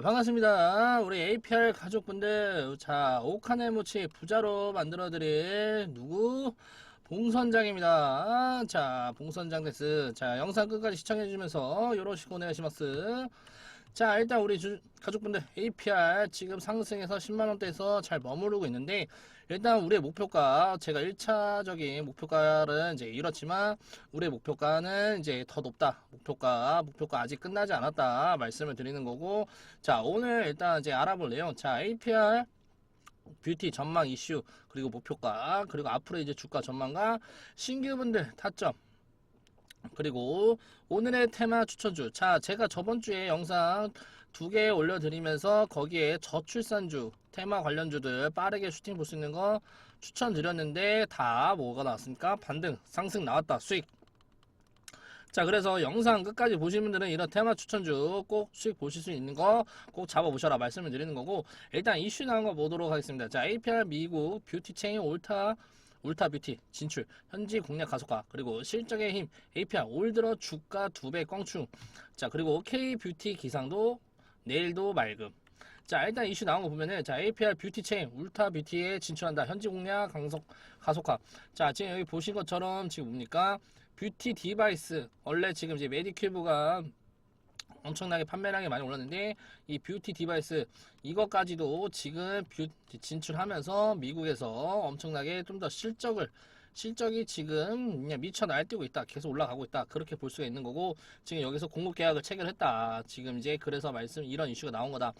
자, 반갑습니다. 우리 APR 가족분들, 자, 오카네 모치 부자로 만들어드릴 누구? 봉선장입니다. 자, 봉선장 데스. 자, 영상 끝까지 시청해주면서 요러시고 오네가시마스. 자, 일단 우리 주- 가족분들 APR 지금 상승해서 10만원대에서 잘 머무르고 있는데, 일단 우리의 목표가, 제가 1차적인 목표가는 이제 이렇지만, 우리의 목표가는 이제 더 높다. 목표가, 목표가 아직 끝나지 않았다. 말씀을 드리는 거고, 자, 오늘 일단 이제 알아볼래요. 자, APR 뷰티 전망 이슈 그리고 목표가 그리고 앞으로 이제 주가 전망과 신규분들 타점 그리고 오늘의 테마 추천주 자 제가 저번 주에 영상 두 개 올려드리면서 거기에 저출산주 테마 관련주들 빠르게 슈팅 볼 수 있는 거 추천드렸는데 다 뭐가 나왔습니까? 반등 상승 나왔다. 수익. 자 그래서 영상 끝까지 보신 분들은 이런 테마 추천주 꼭 수익 보실 수 있는 거 꼭 잡아보셔라 말씀을 드리는 거고 일단 이슈 나온 거 보도록 하겠습니다. 자 APR 미국 뷰티 체인 올타 울타 뷰티 진출 현지 공략 가속화 그리고 실적의 힘 APR 올 들어 주가 두배 껑충. 자 그리고 K 뷰티 기상도 내일도 맑음 자 일단 이슈 나온 거 보면은 자 APR 뷰티 체인 울타 뷰티에 진출한다. 현지 공략 강속 가속화. 자 지금 여기 보신 것처럼 지금 뭡니까? 뷰티 디바이스. 원래 지금 이제 메디큐브가 엄청나게 판매량이 많이 올랐는데 이 뷰티 디바이스 이것까지도 지금 뷰 진출하면서 미국에서 엄청나게 좀 더 실적을 실적이 지금 그냥 미쳐 날뛰고 있다. 계속 올라가고 있다. 그렇게 볼 수가 있는 거고 지금 여기서 공급 계약을 체결했다. 지금 이제 그래서 말씀 이런 이슈가 나온 거다.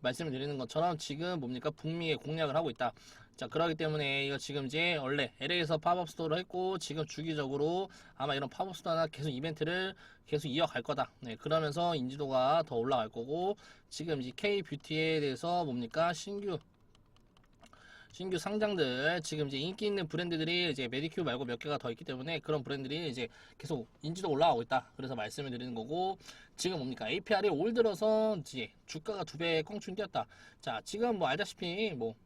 말씀을 드리는 것처럼 지금 뭡니까 북미에 공략을 하고 있다. 자 그러기 때문에 이거 지금 이제 원래 LA에서 팝업 스토어를 했고 지금 주기적으로 아마 이런 팝업 스토어나 계속 이벤트를 계속 이어갈 거다. 네 그러면서 인지도가 더 올라갈 거고 지금 이제 K 뷰티에 대해서 뭡니까 신규 신규 상장들 지금 이제 인기 있는 브랜드들이 이제 메디큐 말고 몇 개가 더 있기 때문에 그런 브랜드들이 이제 계속 인지도 올라가고 있다. 그래서 말씀을 드리는 거고 지금 뭡니까 APR이 올 들어서 이제 주가가 두 배 껑충 뛰었다. 자 지금 뭐 알다시피 뭐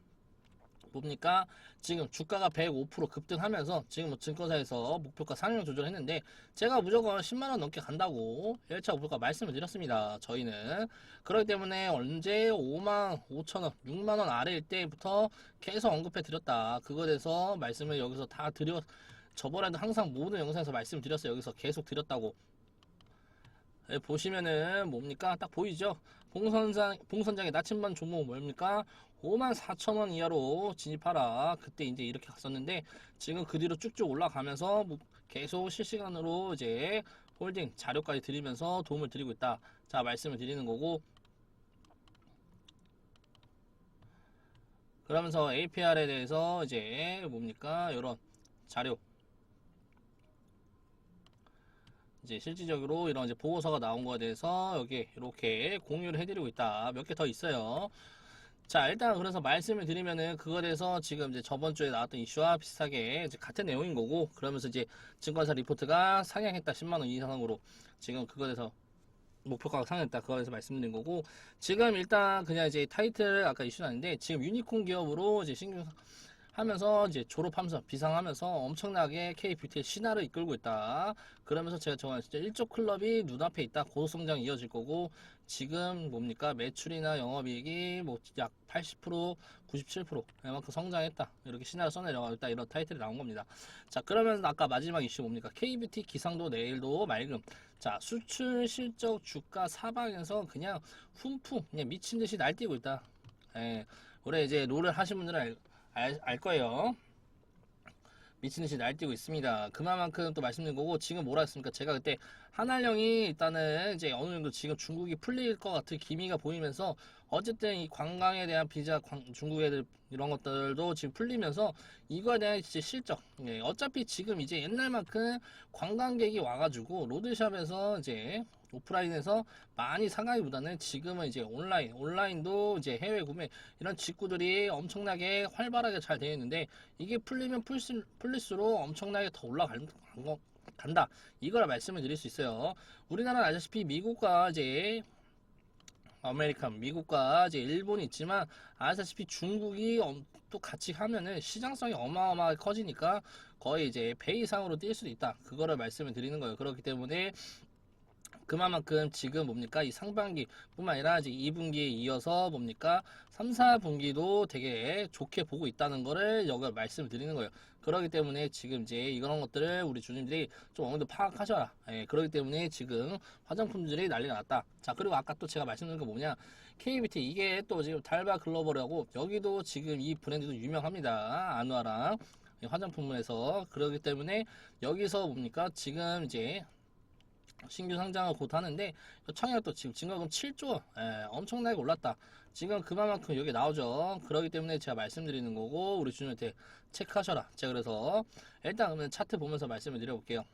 뭡니까? 지금 주가가 105% 급등하면서 지금 뭐 증권사에서 목표가 상향 조절했는데 제가 무조건 10만원 넘게 간다고 1차 목표가 말씀을 드렸습니다. 저희는. 그렇기 때문에 언제 5만 5천원, 6만원 아래일 때부터 계속 언급해 드렸다. 그거에 대해서 말씀을 여기서 다 드려, 저번에도 항상 모든 영상에서 말씀을 드렸어요. 여기서 계속 드렸다고. 예, 보시면은 뭡니까? 딱 보이죠? 봉선장, 봉선장의 나침반 종목 뭡니까? 5만 4천 원 이하로 진입하라. 그때 이제 이렇게 갔었는데 지금 그 뒤로 쭉쭉 올라가면서 뭐 계속 실시간으로 이제 홀딩 자료까지 드리면서 도움을 드리고 있다. 자, 말씀을 드리는 거고 그러면서 APR에 대해서 이제 뭡니까? 이런 자료 이제 실질적으로 이런 이제 보고서가 나온 거에 대해서 여기 이렇게 공유를 해드리고 있다. 몇 개 더 있어요. 자, 일단 그래서 말씀을 드리면은 그거에 대해서 지금 이제 저번 주에 나왔던 이슈와 비슷하게 이제 같은 내용인 거고 그러면서 이제 증권사 리포트가 상향했다 10만 원 이상으로 지금 그거에 대해서 목표가가 상향했다 그거에 대해서 말씀드린 거고 지금 일단 그냥 이제 타이틀 아까 이슈 나는데 지금 유니콘 기업으로 이제 신규 하면서 이제 졸업하면서 비상하면서 엄청나게 K뷰티의 신화를 이끌고 있다. 그러면서 제가 정말 진짜 일조 클럽이 눈앞에 있다. 고속성장 이어질 거고 지금 뭡니까 매출이나 영업이익이 뭐 약 80% 97% 그만큼 성장했다. 이렇게 신화를 써내려가고 있다. 이런 타이틀이 나온 겁니다. 자 그러면 아까 마지막 이슈 뭡니까 K뷰티 기상도 내일도 맑음. 자 수출 실적 주가 사방에서 그냥 훈풍 그냥 미친 듯이 날뛰고 있다. 예, 올해 이제 롤을 하신 분들은 알, 알, 알 거예요. 미친 듯이 날뛰고 있습니다. 그만큼 또 말씀드린 거고 지금 뭐라 했습니까? 제가 그때 한알령이 일단은 이제 어느 정도 지금 중국이 풀릴 것 같은 기미가 보이면서 어쨌든 이 관광에 대한 비자 관- 중국 애들 이런 것들도 지금 풀리면서 이거에 대한 이제 실적. 예, 어차피 지금 이제 옛날만큼 관광객이 와가지고 로드샵에서 이제 오프라인에서 많이 사가기보다는 지금은 이제 온라인 온라인도 이제 해외 구매 이런 직구들이 엄청나게 활발하게 잘 되어 있는데 이게 풀리면 풀수, 풀릴수록 엄청나게 더 올라간 거 간다. 이거라 말씀을 드릴 수 있어요. 우리나라는 아시다시피 미국과 이제 아메리칸 미국과 이제 일본이 있지만 아시다시피 중국이 엄- 또 같이 하면은 시장성이 어마어마하게 커지니까 거의 이제 배 이상으로 뛸 수도 있다. 그거를 말씀을 드리는 거예요. 그렇기 때문에 그만큼 지금 뭡니까 이 상반기 뿐만 아니라 이제 2분기에 이어서 뭡니까 3, 4분기도 되게 좋게 보고 있다는 거를 여기 말씀드리는 거예요. 그렇기 때문에 지금 이제 이런 것들을 우리 주님들이 좀 어느 정도 파악하셔라. 예, 그렇기 때문에 지금 화장품들이 난리가 났다. 자, 그리고 아까 또 제가 말씀드린 거 뭐냐. KBT 이게 또 지금 달바 글로벌하고 여기도 지금 이 브랜드도 유명합니다. 이 화장품에서 그렇기 때문에 여기서 뭡니까 지금 이제 신규 상장을 곧 하는데 청약도 지금 증가금 7조 예, 엄청나게 올랐다. 지금 그만큼 여기 나오죠. 그렇기 때문에 제가 말씀드리는 거고 우리 주님한테 체크하셔라. 제가 그래서 일단 그러면 차트 보면서 말씀을 드려볼게요.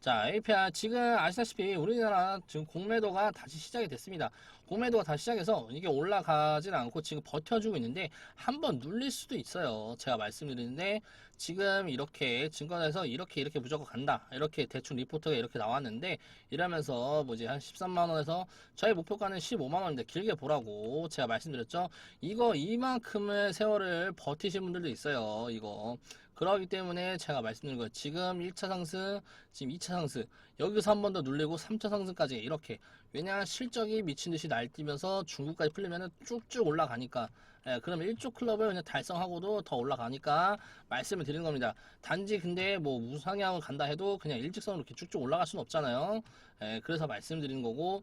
자, APR 지금 아시다시피 우리나라 지금 공매도가 다시 시작이 됐습니다. 공매도가 다시 시작해서 이게 올라가진 않고 지금 버텨주고 있는데 한번 눌릴 수도 있어요. 제가 말씀드리는데 지금 이렇게 증권에서 이렇게 이렇게 무조건 간다. 이렇게 대충 리포트가 이렇게 나왔는데 이러면서 뭐지 한 13만 원에서 저희 목표가는 15만 원인데 길게 보라고 제가 말씀드렸죠. 이거 이만큼의 세월을 버티신 분들도 있어요. 이거. 그러기 때문에 제가 말씀드린 거예요. 지금 1차 상승, 지금 2차 상승, 여기서 한 번 더 눌리고 3차 상승까지 이렇게. 왜냐 실적이 미친 듯이 날뛰면서 중국까지 풀리면은 쭉쭉 올라가니까. 예, 그럼 1조 클럽을 그냥 달성하고도 더 올라가니까 말씀을 드리는 겁니다. 단지 근데 뭐 우상향을 간다 해도 그냥 일직선으로 이렇게 쭉쭉 올라갈 수는 없잖아요. 예, 그래서 말씀드리는 거고.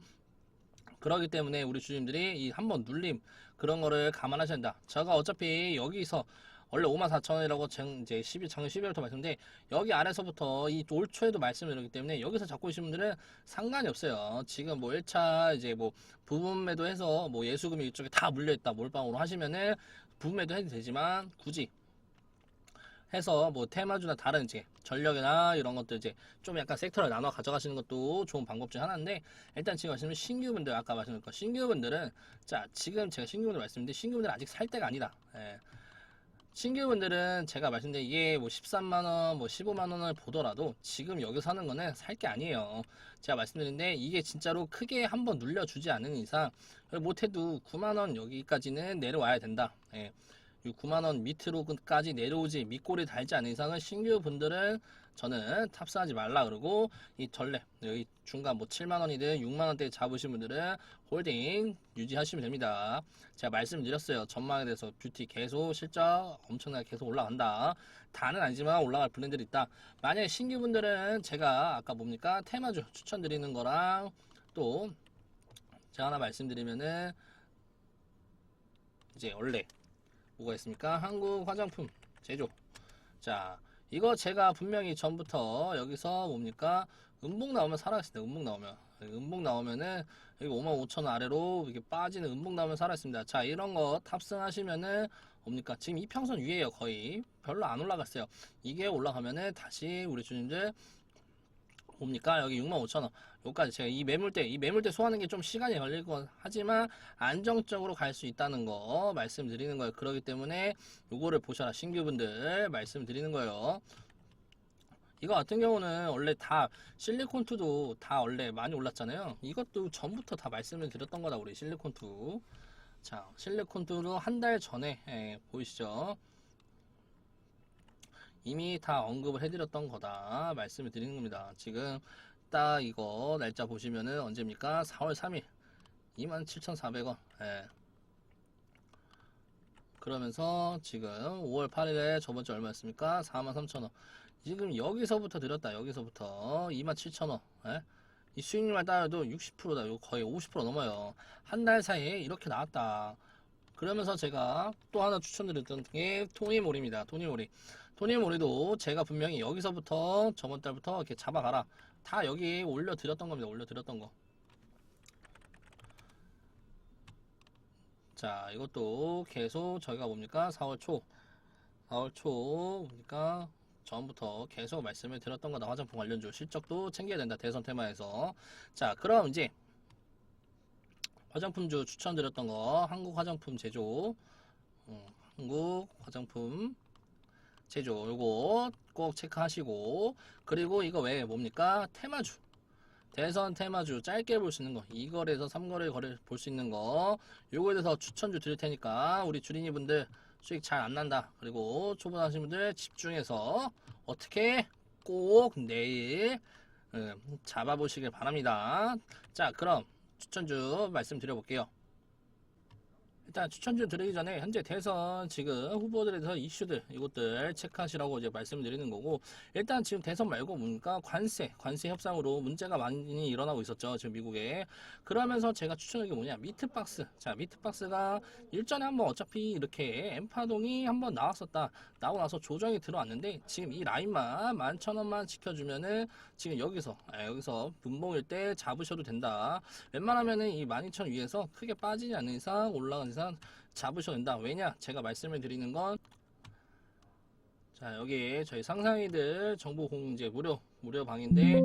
그러기 때문에 우리 주님들이 이 한번 눌림 그런 거를 감안하셔야 된다. 제가 어차피 여기서 원래 54,000원이라고 이제 12, 작년 12월부터 말씀인데 여기 아래서부터 이 올 초에도 말씀을 드렸기 때문에 여기서 잡고 계신 분들은 상관이 없어요. 지금 뭐 1차 이제 뭐 부분 매도해서 뭐 예수금이 이쪽에 다 물려있다 몰빵으로 하시면은 부분 매도 해도 되지만 굳이 해서 뭐 테마주나 다른 이제 전력이나 이런 것들 이제 좀 약간 섹터를 나눠 가져가시는 것도 좋은 방법 중 하나인데 일단 지금 말씀드린 신규분들 아까 말씀드린 거 신규분들은 자 지금 제가 신규분들 말씀드렸는데 신규분들은 아직 살 때가 아니다. 예. 신규분들은 제가 말씀드린 이게 뭐 13만원, 뭐 15만원을 보더라도 지금 여기서 사는 거는 살 게 아니에요. 제가 말씀드린데 이게 진짜로 크게 한번 눌려주지 않는 이상 못해도 9만원 여기까지는 내려와야 된다. 예. 이 9만원 밑으로까지 내려오지 밑골이 달지 않는 이상은 신규 분들은 저는 탑승하지 말라 그러고 이 전래 여기 중간 뭐 7만원이든 6만원대 잡으신 분들은 홀딩 유지하시면 됩니다. 제가 말씀드렸어요. 전망에 대해서 뷰티 계속 실적 엄청나게 계속 올라간다. 다는 아니지만 올라갈 브랜드들이 있다. 만약에 신규 분들은 제가 아까 뭡니까 테마주 추천드리는 거랑 또 제가 하나 말씀드리면은 이제 원래 뭐가 있습니까? 한국 화장품 제조. 자, 이거 제가 분명히 전부터 여기서 뭡니까? 음봉 나오면 살아있습니다. 음봉 나오면. 음봉 나오면은 여기 55,000원 아래로 이렇게 빠지는 음봉 나오면 살아있습니다. 자, 이런 거 탑승하시면은 뭡니까? 지금 이평선 위에요, 거의. 별로 안 올라갔어요. 이게 올라가면은 다시 우리 주님들 뭡니까? 여기 65,000원. 여기까지 제가 이 매물대, 이 매물대 소화하는 게 좀 시간이 걸릴 건 하지만 안정적으로 갈 수 있다는 거 말씀드리는 거예요. 그렇기 때문에 요거를 보셔라. 신규분들 말씀드리는 거예요. 이거 같은 경우는 원래 다 실리콘2도 다 원래 많이 올랐잖아요. 이것도 전부터 다 말씀을 드렸던 거다, 우리 실리콘2. 자, 실리콘2도 한 달 전에, 예, 보이시죠? 이미 다 언급을 해드렸던 거다 말씀을 드리는 겁니다. 지금 딱 이거 날짜 보시면은 언제입니까? 4월 3일 27,400원. 예. 그러면서 지금 5월 8일에 저번 주 얼마였습니까? 43,000원. 지금 여기서부터 드렸다. 여기서부터 27,000원. 예? 이 수익률만 따져도 60%다. 이거 거의 50% 넘어요. 한 달 사이에 이렇게 나왔다. 그러면서 제가 또 하나 추천드렸던 게 토니몰입니다. 토니몰이. 토니몰이도 제가 분명히 여기서부터 저번 달부터 이렇게 잡아가라. 다 여기 올려드렸던 겁니다. 올려드렸던 거. 자, 이것도 계속 저희가 뭡니까? 4월 초. 4월 초, 뭡니까? 전부터 계속 말씀을 드렸던 거다. 화장품 관련주 실적도 챙겨야 된다. 대선 테마에서. 자, 그럼 이제 화장품주 추천드렸던 거 한국 화장품 제조 음, 한국 화장품 제조. 요거 꼭 체크하시고. 그리고 이거 외에 뭡니까? 테마주. 대선 테마주. 짧게 볼 수 있는 거. 2거래에서 3거래 거래 볼 수 있는 거. 요거에 대해서 추천주 드릴 테니까 우리 주린이 분들 수익 잘 안 난다. 그리고 초보하시는 분들 집중해서 어떻게 꼭 내일 예, 잡아보시길 바랍니다. 자, 그럼 추천주 말씀드려 볼게요. 일단 추천주 드리기 전에 현재 대선 지금 후보들에 대해서 이슈들 이것들 체크하시라고 이제 말씀드리는 거고 일단 지금 대선 말고 뭡니까? 관세 관세 협상으로 문제가 많이 일어나고 있었죠 지금 미국에. 그러면서 제가 추천한 게 뭐냐? 미트박스. 자 미트박스가 일전에 한번 어차피 이렇게 엠파동이 한번 나왔었다. 나오고 나서 조정이 들어왔는데 지금 이 라인만 11,000원만 지켜주면은 지금 여기서 아, 여기서 분봉일 때 잡으셔도 된다. 웬만하면은 이12,000 위에서 크게 빠지지 않는 이상 올라가는 이상 잡으셔도 된다. 왜냐? 제가 말씀을 드리는 건 자, 여기 저희 상상이들 정보 공제 무료 무료 방인데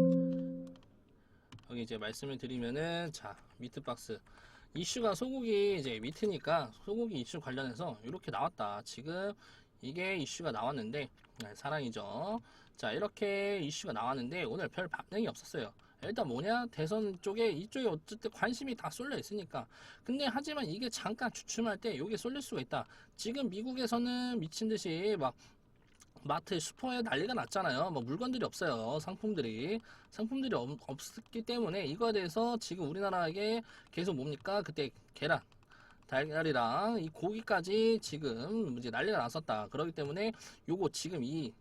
여기 이제 말씀을 드리면은 자, 미트 박스 이슈가 소고기 이제 미트니까 소고기 이슈 관련해서 이렇게 나왔다. 지금 이게 이슈가 나왔는데 네, 사랑이죠. 자, 이렇게 이슈가 나왔는데 오늘 별 반응이 없었어요. 일단 뭐냐 대선 쪽에 이쪽에 어쨌든 관심이 다 쏠려 있으니까. 근데 하지만 이게 잠깐 주춤할 때 이게 쏠릴 수가 있다. 지금 미국에서는 미친 듯이 막 마트 슈퍼에 난리가 났잖아요. 뭐 물건들이 없어요 상품들이. 상품들이 없, 없기 때문에 이거에 대해서 지금 우리나라에게 계속 뭡니까? 그때 계란 달걀이랑 이 고기까지 지금 이제 난리가 났었다. 그렇기 때문에 요거 지금 이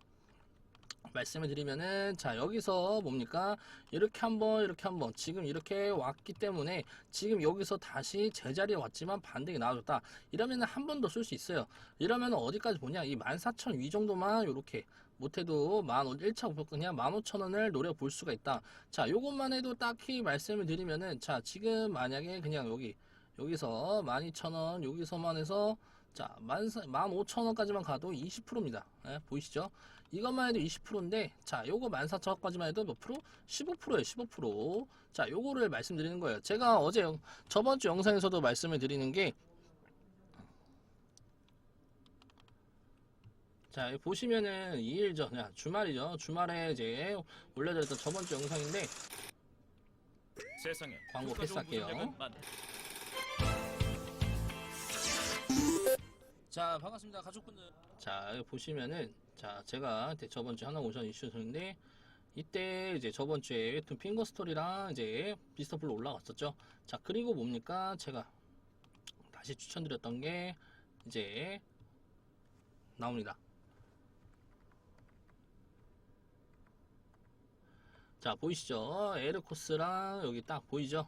말씀을 드리면은 자 여기서 뭡니까? 이렇게 한번 이렇게 한번. 지금 이렇게 왔기 때문에 지금 여기서 다시 제자리에 왔지만 반등이 나와줬다. 이러면은 한 번더쏠수 있어요. 이러면은 어디까지 보냐? 이 14,000 위 정도만 요렇게 못해도 만 1차 목표 그냥 15,000원을 노려볼 수가 있다. 자 요것만 해도 딱히 말씀을 드리면은 자 지금 만약에 그냥 여기 여기서 12,000원 여기서만 해서 자 15,000원까지만 가도 20%입니다 예, 보이시죠 이것만 해도 20%인데 자 요거 14,000원까지만 해도 몇 프로? 15%에요 15%자 요거를 말씀드리는 거예요 제가 어제 영- 저번 주 영상에서도 말씀을 드리는 게 자, 보시면은 2일 전, 야, 주말이죠. 주말에 이제 올려드렸던 저번 주 영상인데, 세상에 광고 패스할게요. 자, 반갑습니다. 가족분들. 자, 여기 보시면은, 자, 제가 그때 저번 주 하나 오션 이슈였는데, 이때 이제 저번 주에 웹툰 핑거 스토리랑 이제 블루 올라갔었죠. 자, 그리고 뭡니까? 제가 다시 추천드렸던 게, 이제, 나옵니다. 자, 보이시죠? 에르코스랑 여기 딱 보이죠?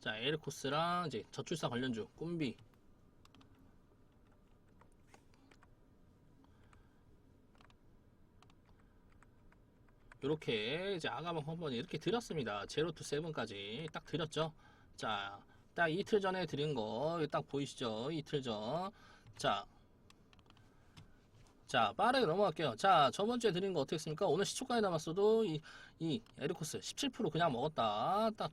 자, 에르코스랑 이제 저출사 관련주, 꿈비. 이렇게 이제 아가방 컴퍼니 이렇게 드렸습니다. 제로 투 세븐까지 딱 드렸죠. 자, 딱 이틀 전에 드린 거 딱 보이시죠? 이틀 전. 자, 자 빠르게 넘어갈게요. 자, 저번 주에 드린 거 어떻게 했습니까? 오늘 시초가에 남았어도 이, 이 에르코스 17% 그냥 먹었다. 딱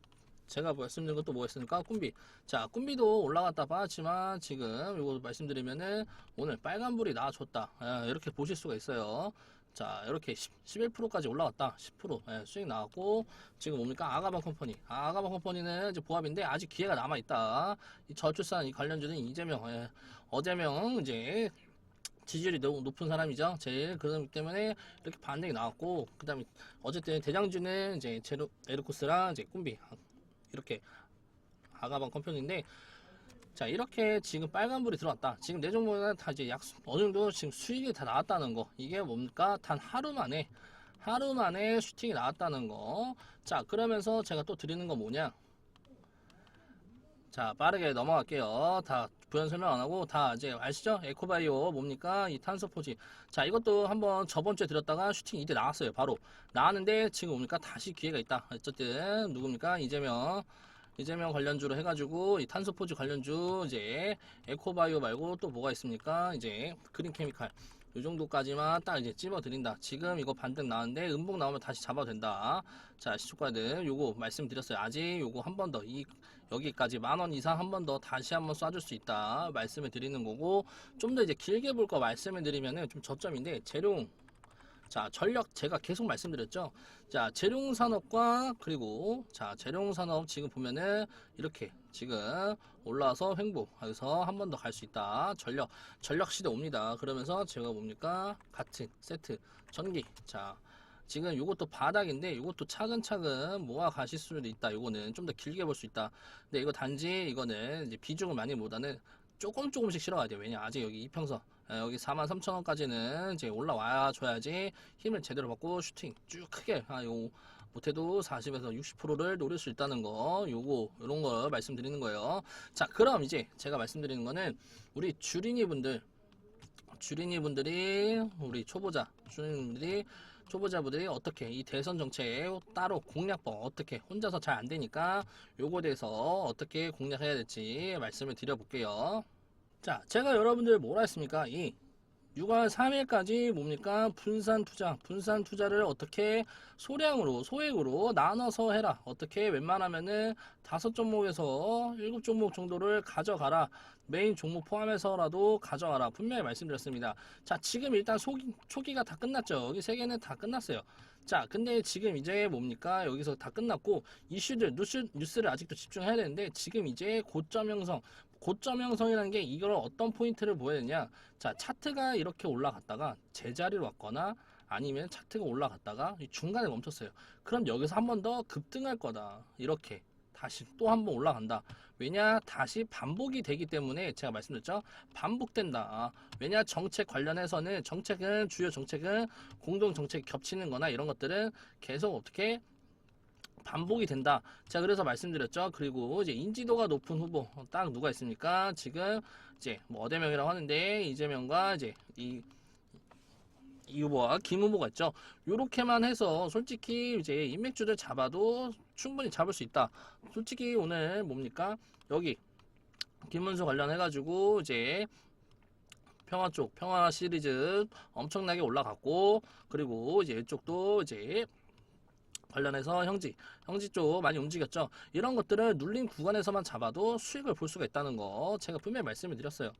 제가 말씀드린 것도 뭐였습니까? 꿈비. 자, 꿈비도 올라갔다 빠졌지만 지금 이거 말씀드리면은 오늘 빨간불이 나와줬다. 예, 이렇게 보실 수가 있어요. 자, 이렇게 11%까지 올라왔다. 10% 예, 수익 나왔고 지금 뭡니까? 아가방 컴퍼니. 아, 아가방 컴퍼니는 이제 보합인데 아직 기회가 남아 있다. 이 저출산 이 관련주는 이재명, 예, 어재명 이제 지지율이 너무 높은 사람이죠. 제일 그렇기 때문에 이렇게 반등이 나왔고 그 다음에 어쨌든 대장주는 이제 제로 에르코스랑 이제 꿈비 이렇게 아가방 컴퍼니인데 자 이렇게 지금 빨간불이 들어왔다. 지금 내 종목은 다 이제 약 어느 정도 지금 수익이 다 나왔다는 거. 이게 뭡니까? 단 하루 만에 하루 만에 슈팅이 나왔다는 거자 그러면서 제가 또 드리는 거 뭐냐? 자 빠르게 넘어갈게요. 다 부연 설명 안 하고 다 이제 아시죠? 에코바이오 뭡니까? 이 탄소 포지. 자 이것도 한번 저번 주에 드렸다가 슈팅 이때 나왔어요 바로. 나왔는데 지금 뭡니까? 다시 기회가 있다. 어쨌든 누굽니까? 이재명 이재명 관련주로 해가지고 이 탄소 포지 관련주 이제 에코바이오 말고 또 뭐가 있습니까? 이제 그린 케미칼. 요 정도까지만 딱 이제 찝어 드린다. 지금 이거 반등 나왔는데 음봉 나오면 다시 잡아도 된다. 자 시초가들 요거 말씀드렸어요. 아직 요거 한 번 더 이 여기까지 만 원 이상 한 번 더 다시 한번 쏴줄 수 있다 말씀을 드리는 거고 좀 더 이제 길게 볼 거 말씀을 드리면은 좀 저점인데 재룡 자 전력 제가 계속 말씀드렸죠 자 재룡 산업과 그리고 자 재룡 산업 지금 보면은 이렇게 지금 올라와서 횡보해서 한 번 더 갈 수 있다 전력 전력 시대 옵니다 그러면서 제가 뭡니까 같은 세트 전기 자 지금 요것도 바닥인데 요것도 차근차근 모아 가실 수도 있다. 요거는 좀 더 길게 볼 수 있다. 근데 이거 단지 이거는 이제 비중을 많이 보다는 조금 조금씩 실어가야 돼요. 왜냐 아직 여기 이평선 아, 여기 43,000원까지는 이제 올라와 줘야지 힘을 제대로 받고 슈팅 쭉 크게 아, 요 못해도 40에서 60%를 노릴 수 있다는 거 요거 요런 거 말씀드리는 거예요. 자 그럼 이제 제가 말씀드리는 거는 우리 주린이 분들 주린이 분들이 우리 초보자 주린이 분들이 초보자분들이 어떻게 이 대선 정책 따로 공략법 어떻게 혼자서 잘 안 되니까 요거에 대해서 어떻게 공략해야 될지 말씀을 드려볼게요. 자, 제가 여러분들 뭐라 했습니까? 이 6월 3일까지 뭡니까? 분산 투자, 분산 투자를 어떻게 소량으로, 소액으로 나눠서 해라. 어떻게 웬만하면은 다섯 종목에서 일곱 종목 정도를 가져가라. 메인 종목 포함해서라도 가져가라. 분명히 말씀드렸습니다. 자, 지금 일단 초기, 초기가 다 끝났죠. 여기 세 개는 다 끝났어요. 자, 근데 지금 이제 뭡니까? 여기서 다 끝났고, 이슈들, 뉴스, 뉴스를 아직도 집중해야 되는데, 지금 이제 고점 형성, 고점 형성이라는 게 이걸 어떤 포인트를 보여야 되냐? 자, 차트가 이렇게 올라갔다가 제자리로 왔거나 아니면 차트가 올라갔다가 이 중간에 멈췄어요. 그럼 여기서 한 번 더 급등할 거다. 이렇게 다시 또 한 번 올라간다. 왜냐? 다시 반복이 되기 때문에 제가 말씀드렸죠. 반복된다. 왜냐? 정책 관련해서는 정책은 주요 정책은 공동 정책 겹치는 거나 이런 것들은 계속 어떻게 반복이 된다. 자, 그래서 말씀드렸죠. 그리고 이제 인지도가 높은 후보 어, 딱 누가 있습니까? 지금 이제 뭐 어대명이라고 하는데 이재명과 이제 이, 이 후보와 김 후보가 있죠. 요렇게만 해서 솔직히 이제 인맥주들 잡아도 충분히 잡을 수 있다. 솔직히 오늘 뭡니까? 여기 김문수 관련해가지고 이제 평화 쪽 평화 시리즈 엄청나게 올라갔고 그리고 이제 이쪽도 이제 관련해서 형지, 형지 쪽 많이 움직였죠. 이런 것들을 눌린 구간에서만 잡아도 수익을 볼 수가 있다는 거 제가 분명히 말씀을 드렸어요.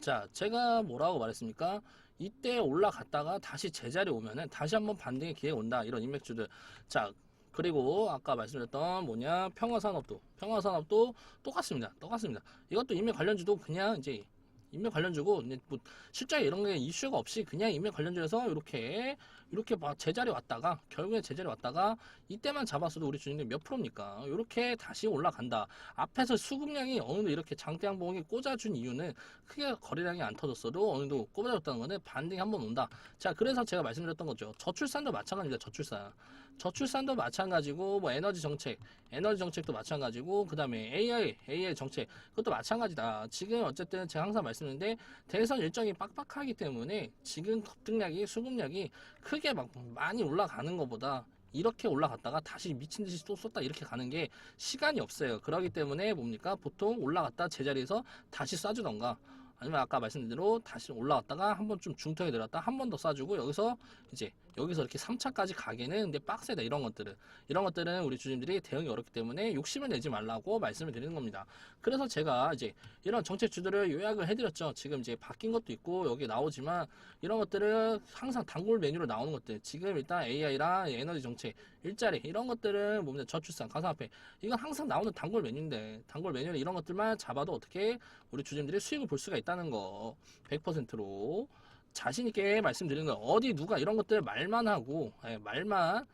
자, 제가 뭐라고 말했습니까? 이때 올라갔다가 다시 제자리 오면은 다시 한번 반등의 기회가 온다. 이런 인맥주들. 자, 그리고 아까 말씀드렸던 뭐냐 평화산업도 평화산업도 똑같습니다. 똑같습니다. 이것도 인맥 관련주도 그냥 이제 인맥 관련주고 뭐 실제 이런 게 이슈가 없이 그냥 인맥 관련주에서 이렇게 이렇게 막 제자리 왔다가 결국에 제자리 왔다가 이때만 잡았어도 우리 주인님 몇 프로입니까? 이렇게 다시 올라간다. 앞에서 수급량이 어느 정도 이렇게 장대 양봉이 꽂아준 이유는 크게 거래량이 안 터졌어도 어느 정도 꽂아줬다는 거는 반등이 한 번 온다. 자 그래서 제가 말씀드렸던 거죠. 저출산도 마찬가지입니다. 저출산. 저출산도 마찬가지고 뭐 에너지 정책, 에너지 정책도 마찬가지고 그 다음에 AI, AI 정책 그것도 마찬가지다. 지금 어쨌든 제가 항상 말씀드리는데 대선 일정이 빡빡하기 때문에 지금 급등량이 수급량이 크게 막 많이 올라가는 것보다 이렇게 올라갔다가 다시 미친 듯이 또 쏟다 이렇게 가는 게 시간이 없어요. 그러기 때문에 뭡니까 보통 올라갔다 제자리에서 다시 쏴주던가 아니면 아까 말씀드린 대로 다시 올라왔다가 한 번 좀 중턱에 내렸다 한 번 더 쏴주고 여기서 이제 여기서 이렇게 3차까지 가기는 근데 빡세다 이런 것들은. 이런 것들은 우리 주주님들이 대응이 어렵기 때문에 욕심을 내지 말라고 말씀을 드리는 겁니다. 그래서 제가 이제 이런 정책주들을 요약을 해드렸죠. 지금 이제 바뀐 것도 있고 여기 나오지만 이런 것들은 항상 단골 메뉴로 나오는 것들. 지금 일단 AI랑 에너지 정책 일자리 이런 것들은 뭡니까 저출산 가상화폐. 이건 항상 나오는 단골 메뉴인데 단골 메뉴는 이런 것들만 잡아도 어떻게 우리 주주님들이 수익을 볼 수가 있다는 거. 100%로 자신 있게 말씀드리는 거예요. 어디 누가 이런 것들 말만 하고 예, 말만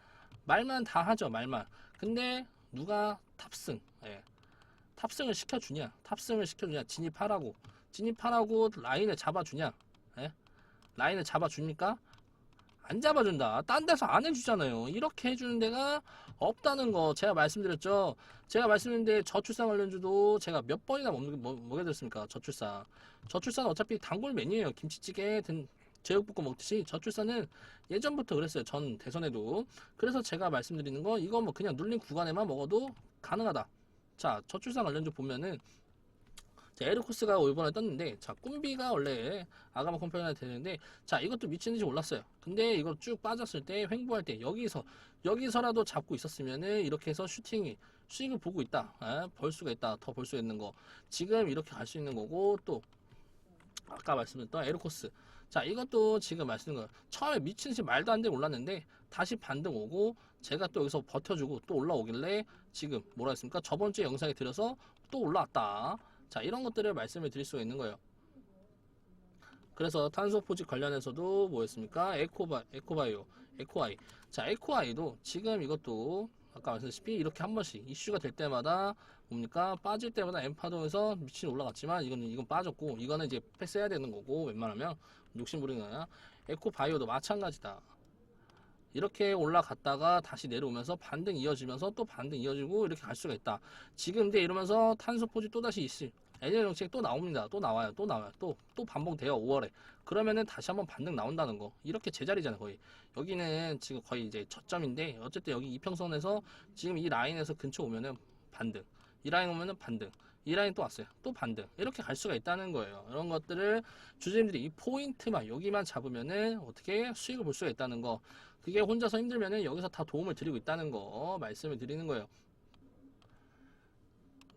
말만 다 하죠 말만. 근데 누가 탑승 예, 탑승을 시켜주냐 탑승을 시켜주냐 진입하라고 진입하라고 라인을 잡아주냐 예? 라인을 잡아줍니까? 안 잡아준다. 딴 데서 안 해주잖아요. 이렇게 해주는 데가 없다는 거 제가 말씀드렸죠. 제가 말씀드렸는데 저출산 관련주도 제가 몇 번이나 먹, 먹, 먹여드렸습니까? 저출산. 저출산은 어차피 단골 메뉴예요. 김치찌개, 든, 제육볶음 먹듯이 저출산은 예전부터 그랬어요. 전 대선에도. 그래서 제가 말씀드리는 거 이거 뭐 그냥 눌린 구간에만 먹어도 가능하다. 자, 저출산 관련주 보면은 자, 에르코스가 이번에 떴는데 자 꿈비가 원래 아가마 컴퍼니가 되는데 자 이것도 미친 듯이 올랐어요. 근데 이거 쭉 빠졌을 때 횡보할 때 여기서 여기서라도 잡고 있었으면은 이렇게 해서 슈팅이 수익을 보고 있다. 에? 벌 수가 있다. 더 벌 수 있는 거. 지금 이렇게 갈 수 있는 거고 또 아까 말씀드렸던 에르코스. 자 이것도 지금 말씀드린 거 처음에 미친 듯이 말도 안 되게 올랐는데 다시 반등 오고 제가 또 여기서 버텨주고 또 올라오길래 지금 뭐라 했습니까? 저번 주에 영상에 들어서 또 올라왔다 자, 이런 것들을 말씀을 드릴 수가 있는 거예요. 그래서 탄소 포집 관련해서도 뭐였습니까? 에코바, 에코바이오, 에코아이. 자, 에코아이도 지금 이것도 아까 말씀드렸다시피 이렇게 한 번씩 이슈가 될 때마다 뭡니까? 빠질 때마다 엠파동에서 미친 올라갔지만 이거는 이건 빠졌고 이거는 이제 패스해야 되는 거고 웬만하면 욕심 부리는 거야. 에코바이오도 마찬가지다. 이렇게 올라갔다가 다시 내려오면서 반등 이어지면서 또 반등 이어지고 이렇게 갈 수가 있다. 지금 근데 이러면서 탄소 포지 또 다시 이슈. NL 정책 또 나옵니다. 또 나와요. 또 나와요. 또, 또 반복돼요. 5월에. 그러면은 다시 한번 반등 나온다는 거. 이렇게 제자리잖아요. 거의. 여기는 지금 거의 이제 저점인데, 어쨌든 여기 이평선에서 지금 이 라인에서 근처 오면은 반등. 이 라인 오면은 반등. 이 라인 또 왔어요. 또 반등. 이렇게 갈 수가 있다는 거예요. 이런 것들을 주주님들이 이 포인트만, 여기만 잡으면은 어떻게 수익을 볼 수가 있다는 거. 그게 혼자서 힘들면은 여기서 다 도움을 드리고 있다는 거 말씀을 드리는 거예요.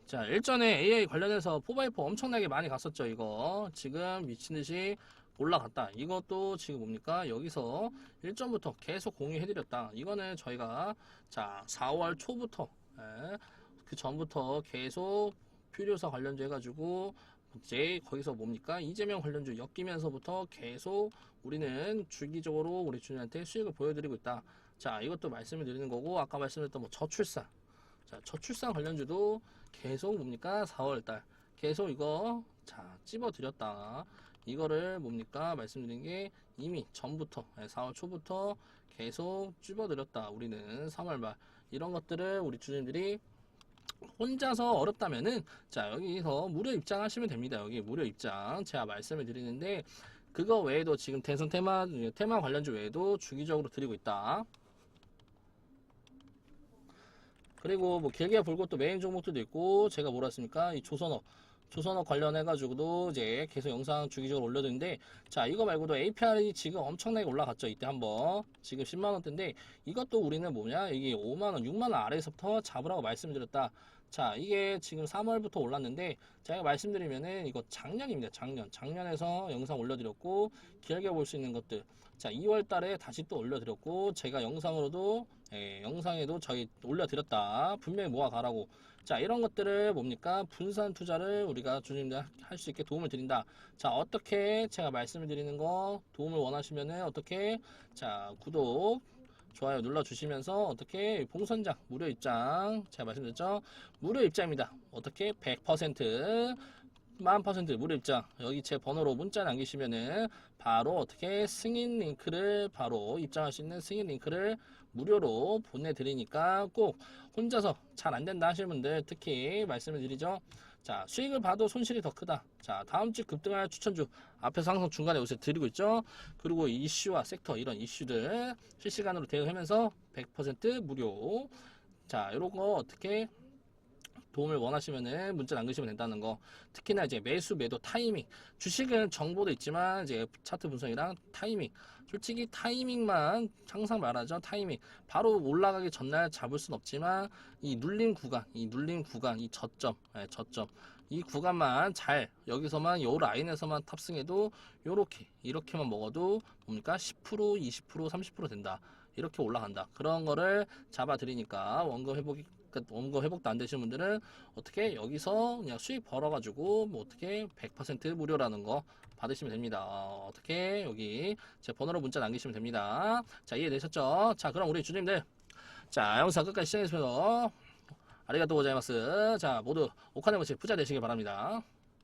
자, 일전에 AI 관련해서 4x4 엄청나게 많이 갔었죠, 이거. 지금 미친듯이 올라갔다. 이것도 지금 뭡니까? 여기서 일전부터 계속 공유해드렸다. 이거는 저희가, 자, 4월 초부터, 예, 그 전부터 계속 필요사 관련주 해가지고, 이제 거기서 뭡니까? 이재명 관련주 엮이면서부터 계속 우리는 주기적으로 우리 주님한테 수익을 보여드리고 있다. 자, 이것도 말씀을 드리는 거고, 아까 말씀드렸던 뭐 저출산. 자, 저출산 관련주도 계속 뭡니까? 4월달. 계속 이거, 자, 찝어드렸다. 이거를 뭡니까? 말씀드린 게 이미 전부터, 예, 4월 초부터 계속 찝어드렸다. 우리는 3월 말. 이런 것들을 우리 주님들이 혼자서 어렵다면은, 자, 여기서 무료 입장하시면 됩니다. 여기 무료 입장. 제가 말씀을 드리는데, 그거 외에도 지금 대선 테마, 테마 관련주 외에도 주기적으로 드리고 있다. 그리고 뭐 길게 볼 것도 메인 종목들도 있고 제가 뭐라 했습니까 이 조선업 조선업 관련해 가지고도 이제 계속 영상 주기적으로 올려드는데 자 이거 말고도 APR이 지금 엄청나게 올라갔죠 이때 한번 지금 10만원대인데 이것도 우리는 뭐냐 이게 5만원 6만원 아래에서부터 잡으라고 말씀드렸다 자 이게 지금 3월부터 올랐는데 제가 말씀드리면은 이거 작년입니다 작년 작년에서 영상 올려드렸고 길게 볼 수 있는 것들 자 2월 달에 다시 또 올려드렸고 제가 영상으로도 예, 영상에도 저희 올려드렸다. 분명히 모아가라고. 자, 이런 것들을 뭡니까? 분산 투자를 우리가 주님들 할 수 있게 도움을 드린다. 자, 어떻게 제가 말씀을 드리는 거 도움을 원하시면은 어떻게? 자, 구독, 좋아요 눌러주시면서 어떻게 봉선장 무료 입장 제가 말씀드렸죠? 무료 입장입니다. 어떻게? 100%만 퍼센트 무료 입장 여기 제 번호로 문자 남기시면은 바로 어떻게 승인 링크를 바로 입장할 수 있는 승인 링크를 무료로 보내드리니까 꼭 혼자서 잘 안 된다 하시는 분들 특히 말씀을 드리죠. 자 수익을 봐도 손실이 더 크다. 자 다음 주 급등할 추천주 앞에서 항상 중간에 요새 드리고 있죠. 그리고 이슈와 섹터 이런 이슈들 실시간으로 대응하면서 100% 무료. 자 이런 거 어떻게 도움을 원하시면은 문자 남기시면 된다는 거. 특히나 이제 매수 매도 타이밍. 주식은 정보도 있지만 이제 차트 분석이랑 타이밍. 솔직히 타이밍만 항상 말하죠. 타이밍. 바로 올라가기 전날 잡을 순 없지만 이 눌림 구간, 이 눌림 구간, 이 저점, 예, 저점. 이 구간만 잘 여기서만 요 라인에서만 탑승해도 요렇게 이렇게만 먹어도 뭡니까 10% 20% 30% 된다 이렇게 올라간다 그런 거를 잡아 드리니까 원금 회복이 그러니까 원금 회복도 안 되시는 분들은 어떻게 여기서 그냥 수익 벌어가지고 뭐 어떻게 100% 무료라는 거 받으시면 됩니다. 어, 어떻게 여기 제 번호로 문자 남기시면 됩니다. 자 이해되셨죠? 자 그럼 우리 주님들 자 영상 끝까지 시청해주셔서 아리가또 고자이마스 자 모두 오카네모치 부자 되시길 바랍니다.